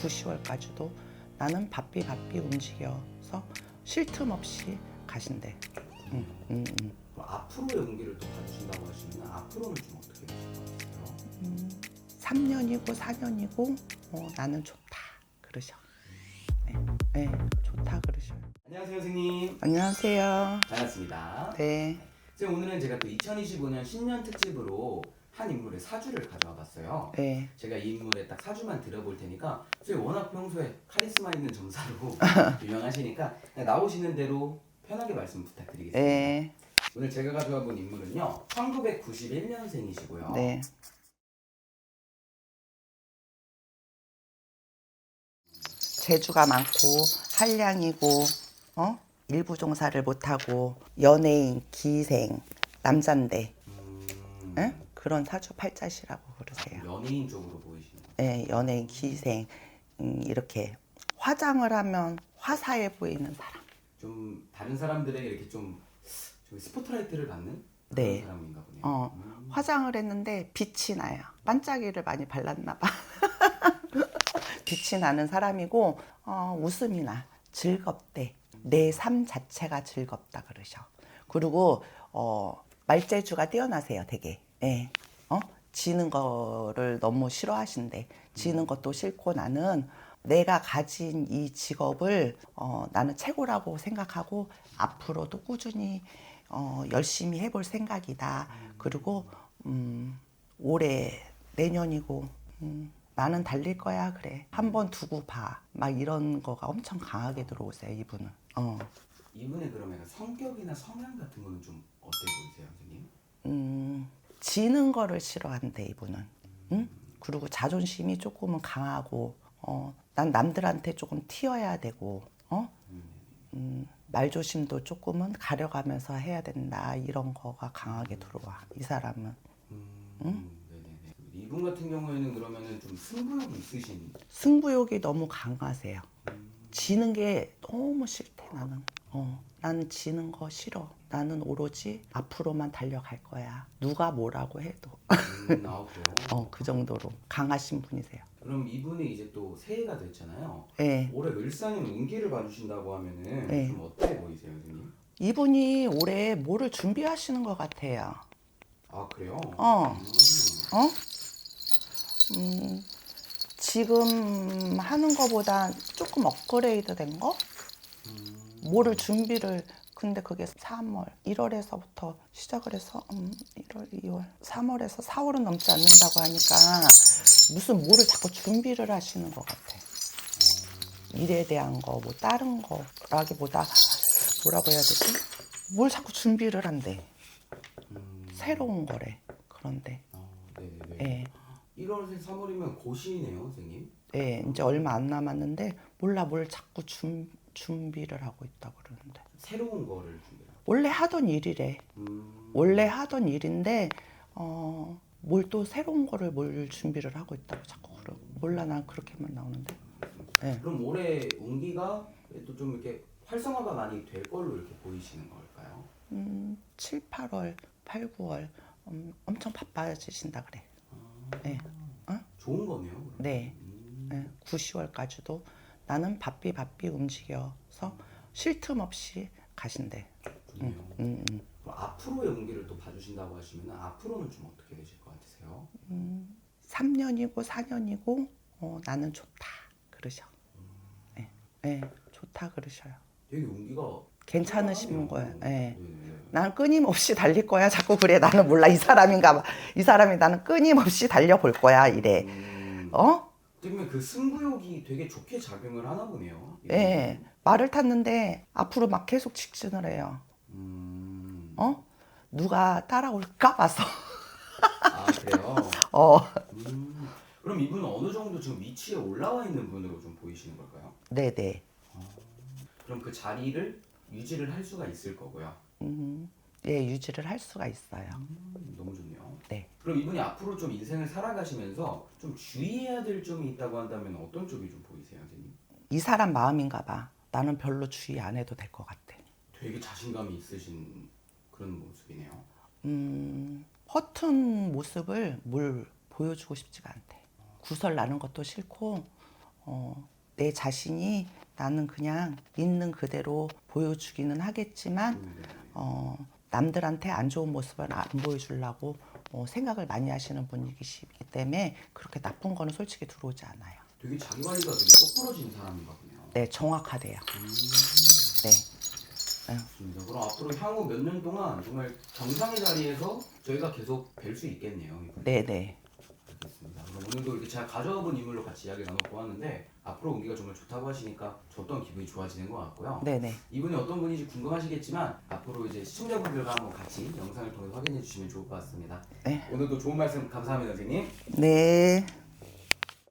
9, 10월까지도 나는 바삐 바삐 움직여서 쉴 틈 없이 가신대. 음, 음, 음. 그 앞으로의 운기를 또 봐주신다고 하시면 앞으로는 좀 어떻게 되실 것 같아요? 음, 3년이고 4년이고 어, 나는 좋다 그러셔. 네, 네, 좋다 그러셔. 안녕하세요 선생님 안녕하세요. 반갑습니다 네, 선생님 오늘은 제가 또 2025년 신년 특집으로 한 인물의 사주를 가져와 봤어요. 네, 제가 이 인물의 딱 사주만 들어볼 테니까 선생님 워낙 평소에 카리스마 있는 점사로 유명하시니까 그냥 나오시는 대로 편하게 말씀 부탁드리겠습니다. 네, 오늘 제가 가져와 본 인물은요 1991년생이시고요. 네. 재주가 많고 한량이고 어? 일부 종사를 못하고 연예인 기생 남잔데. 음, 응? 그런 사주 팔자시라고 그러세요. 연예인 쪽으로 보이시는 거예요 네, 연예인 기생 음, 이렇게 화장을 하면 화사해 보이는 사람. 좀 다른 사람들에게 이렇게 좀, 좀 스포트라이트를 받는 네. 그런 사람인가 보네요. 어, 음. 화장을 했는데 빛이 나요. 반짝이를 많이 발랐나 봐. 빛이 나는 사람이고 어, 웃음이 나. 즐겁대. 내 삶 자체가 즐겁다 그러셔. 그리고 어, 말재주가 뛰어나세요, 되게. 예. 어? 지는 거를 너무 싫어하신대. 지는 것도 싫고 나는 내가 가진 이 직업을 어, 나는 최고라고 생각하고 앞으로도 꾸준히 어, 열심히 해볼 생각이다. 그리고 음, 올해 내년이고 음, 나는 달릴 거야 그래. 한 번 두고 봐. 막 이런 거가 엄청 강하게 들어오세요 이분은. 어. 이분의 그러면 성격이나 성향 같은 거는 좀 어때 보이세요, 선생님? 음, 지는 거를 싫어한대 이분은. 응? 그리고 자존심이 조금은 강하고, 어, 난 남들한테 조금 튀어야 되고, 어? 음, 말조심도 조금은 가려가면서 해야 된다 이런 거가 강하게 들어와 이 사람은. 음, 네네네. 이분 같은 경우에는 그러면은 좀 승부욕이 있으신 승부욕이 너무 강하세요. 지는 게 너무 싫대 나는. 어, 나는 지는 거 싫어. 나는 오로지 앞으로만 달려갈 거야. 누가 뭐라고 해도. 음, 아, 그래요? 어, 그 정도로 강하신 분이세요. 그럼 이분이 이제 또 새해가 됐잖아요. 예. 올해 을상인 운기를 봐주신다고 하면은 네. 좀 어때 보이세요, 선생님? 이분이 올해 뭐를 준비하시는 것 같아요. 아 그래요? 어. 음, 어? 음, 지금 하는 거보다 조금 업그레이드 된 거? 음, 뭐를 준비를 근데 그게 3월, 1월에서부터 시작을 해서 음, 1월, 2월, 3월에서 4월은 넘지 않는다고 하니까 무슨 뭐를 자꾸 준비를 하시는 것 같아. 일에 대한 거, 뭐 다른 거라기보다 뭐라고 해야 되지? 뭘 자꾸 준비를 한대. 음, 새로운 거래. 그런데, 어, 네네네. 예, 1월에서 3월이면 고시네요, 선생님. 예, 이제 얼마 안 남았는데 몰라 뭘 자꾸 준, 준비를 하고 있다고 그러는데. 새로운 거를 준비해요. 원래 하던 일이래. 음, 원래 하던 일인데 어, 뭘 또 새로운 거를 뭘 준비를 하고 있다고 자꾸 그러 몰라 난 그렇게만 나오는데 네. 그럼 올해 운기가 또 좀 이렇게 활성화가 많이 될 걸로 이렇게 보이시는 걸까요? 음, 7, 8월, 8, 9월 음, 엄청 바빠지신다 그래 네. 좋은 거네요. 그럼. 네. 음, 네. 9, 10월까지도 나는 바삐 바삐 움직여서 쉴 틈 없이 가신대. 음, 음. 그럼 앞으로의 운기를 또 봐주신다고 하시면 앞으로는 좀 어떻게 되실 것 같으세요? 3년이고 4년이고 어, 나는 좋다 그러셔 네. 네. 좋다 그러셔요 되게 운기가 괜찮으신 거예요. 예. 네. 난 끊임없이 달릴 거야. 자꾸 그래. 나는 몰라. 이 사람인가 봐. 이 사람이 나는 끊임없이 달려볼 거야. 이래. 음, 어? 그러면 그 승부욕이 되게 좋게 작용을 하나 보네요. 예. 말을 탔는데 앞으로 막 계속 직진을 해요. 음, 어? 누가 따라올까 봐서. 아 그래요. 어. 음, 그럼 이분은 어느 정도 지금 위치에 올라와 있는 분으로 좀 보이시는 걸까요? 네 네. 그럼 그 자리를 유지를 할 수가 있을 거고요. 음, 예, 유지를 할 수가 있어요. 음, 너무 좋네요. 네. 그럼 이분이 앞으로 좀 인생을 살아가시면서 좀 주의해야 될 점이 있다고 한다면 어떤 쪽이 좀 보이세요, 선생님? 이 사람 마음인가 봐. 나는 별로 주의 안 해도 될 것 같아. 되게 자신감이 있으신 그런 모습이네요. 음, 허튼 모습을 뭘 보여주고 싶지가 않대. 구설 나는 것도 싫고, 어, 내 자신이 나는 그냥 있는 그대로 보여주기는 하겠지만 음, 네. 어, 남들한테 안 좋은 모습을 안 보여주려고 어, 생각을 많이 하시는 분이시기 때문에 그렇게 나쁜 거는 솔직히 들어오지 않아요. 되게 관리가 되게 똑부러진 사람인가 보네요. 네, 정확하대요. 음, 네. 좋습니다. 그럼 앞으로 향후 몇 년 동안 정말 정상의 자리에서 저희가 계속 뵐 수 있겠네요. 네, 네. 오늘도 이렇게 제가 가져와본 인물로 같이 이야기 나눠보았는데 앞으로 운기가 정말 좋다고 하시니까 저도 한 기분이 좋아지는 것 같고요. 네, 네. 이분이 어떤 분인지 궁금하시겠지만 앞으로 이제 시청자분들과 한번 같이 영상을 통해 확인해 주시면 좋을 것 같습니다. 네. 오늘도 좋은 말씀 감사합니다, 선생님. 네.